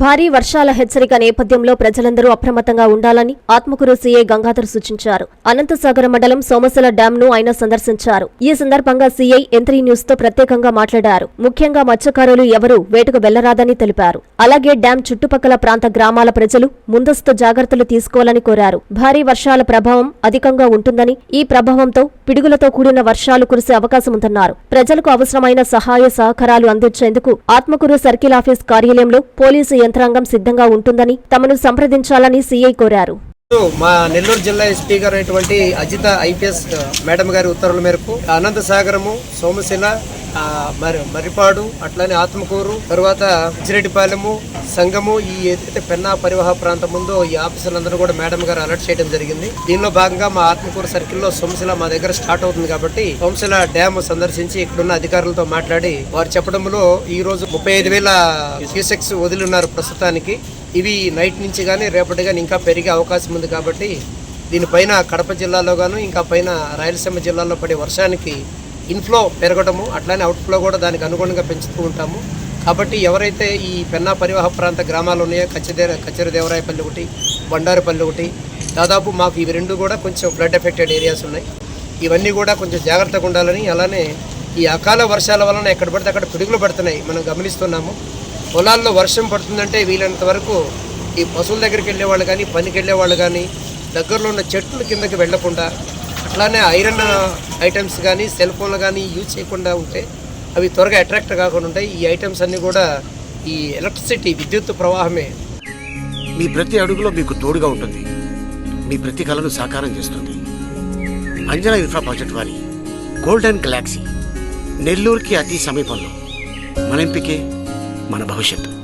భారీ వర్షాల హెచ్చరిక నేపథ్యంలో ప్రజలందరూ అప్రమత్తంగా ఉండాలని ఆత్మకూరు సీఏ గంగాధర్ సూచించారు. అనంతసాగర మండలం సోమసల డ్యాం ను ఆయన సందర్శించారు. ఈ సందర్భంగా సీఐ ఎంత్రీ న్యూస్తో ప్రత్యేకంగా మాట్లాడారు. ముఖ్యంగా మత్స్యకారులు ఎవరూ వేటకు వెళ్ళరాదని తెలిపారు. అలాగే డ్యాం చుట్టుపక్కల ప్రాంత గ్రామాల ప్రజలు ముందస్తు జాగ్రత్తలు తీసుకోవాలని కోరారు. భారీ వర్షాల ప్రభావం అధికంగా ఉంటుందని ఈ ప్రభావంతో పిడుగులతో కూడిన వర్షాలు కురిసే అవకాశం ఉందన్నారు ప్రజలకు అవసరమైన సహాయ సహకారాలు అందించేందుకు ఆత్మకూరు సర్కిల్ ఆఫీస్ కార్యాలయంలో పోలీసు యంత్రాంగం సిద్ధంగా ఉంటుందని తమను సంప్రదించాలని సీఐ కోరారు. మా నెల్లూరు జిల్లా ఎస్పీ గారు అయినటువంటి అజిత ఐపీఎస్ మేడం గారి ఉత్తర్వుల మేరకు అనంత సాగరము సోమశిల మరి మర్రిపాడు అట్లానే ఆత్మకూరు తర్వాత చిరెడ్డిపాలెము సంఘము ఈ ఏదైతే పెన్నా పరివాహ ప్రాంతం ఉందో ఈ ఆఫీసర్లందరూ కూడా మేడం గారు అలర్ట్ చేయడం జరిగింది. దీనిలో భాగంగా మా ఆత్మకూరు సర్కిల్లో సోమశిల మా దగ్గర స్టార్ట్ అవుతుంది కాబట్టి సోమశిల డ్యామ్ సందర్శించి ఇక్కడున్న అధికారులతో మాట్లాడి వారు చెప్పడంలో ఈ రోజు ముప్పై ఐదు వేల క్యూసెక్స్ వదిలి ఉన్నారు ప్రస్తుతానికి. ఇవి నైట్ నుంచి కానీ రేపటి కానీ ఇంకా పెరిగే అవకాశం ఉంది కాబట్టి దీనిపైన కడప జిల్లాలో గాను ఇంకా పైన రాయలసీమ జిల్లాలో పడే వర్షానికి ఇన్ఫ్లో పెరగడము అట్లానే అవుట్ఫ్లో కూడా దానికి అనుగుణంగా పెంచుతూ ఉంటాము. కాబట్టి ఎవరైతే ఈ పెన్నా పరివాహ ప్రాంత గ్రామాలు ఉన్నాయో కచ్చిదే కచ్చరిదేవరాయపల్లి ఒకటి బండారుపల్లి ఒకటి దాదాపు మాకు ఇవి రెండు కూడా కొంచెం ఫ్లడ్ ఎఫెక్టెడ్ ఏరియాస్ ఉన్నాయి. ఇవన్నీ కూడా కొంచెం జాగ్రత్తగా ఉండాలని అలానే ఈ అకాల వర్షాల వలన ఎక్కడ పడితే అక్కడ పిడుగులు పడుతున్నాయి మనం గమనిస్తున్నాము. పొలాల్లో వర్షం పడుతుందంటే వీలైనంత వరకు ఈ పశువుల దగ్గరికి వెళ్ళే వాళ్ళు కానీ పనికి వెళ్ళే వాళ్ళు కానీ దగ్గరలో ఉన్న చెట్ల కిందకి వెళ్ళకుండా అట్లానే ఐరన్ ఐటమ్స్ కానీ సెల్ ఫోన్లు కానీ యూజ్ చేయకుండా ఉంటే అవి త్వరగా అట్రాక్ట్ కాకుండా ఉంటాయి. ఈ ఐటమ్స్ అన్నీ కూడా ఈ ఎలక్ట్రిసిటీ విద్యుత్ ప్రవాహమే. మీ ప్రతి అడుగులో మీకు తోడుగా ఉంటుంది. మీ ప్రతి కళను సాకారం చేస్తుంది. అంజనా ఇన్ఫ్రా ప్రాజెక్ట్ వారి గోల్డెన్ గెలాక్సీ నెల్లూరుకి అతి సమీపంలో. మన ఎంపికే మన భవిష్యత్తు.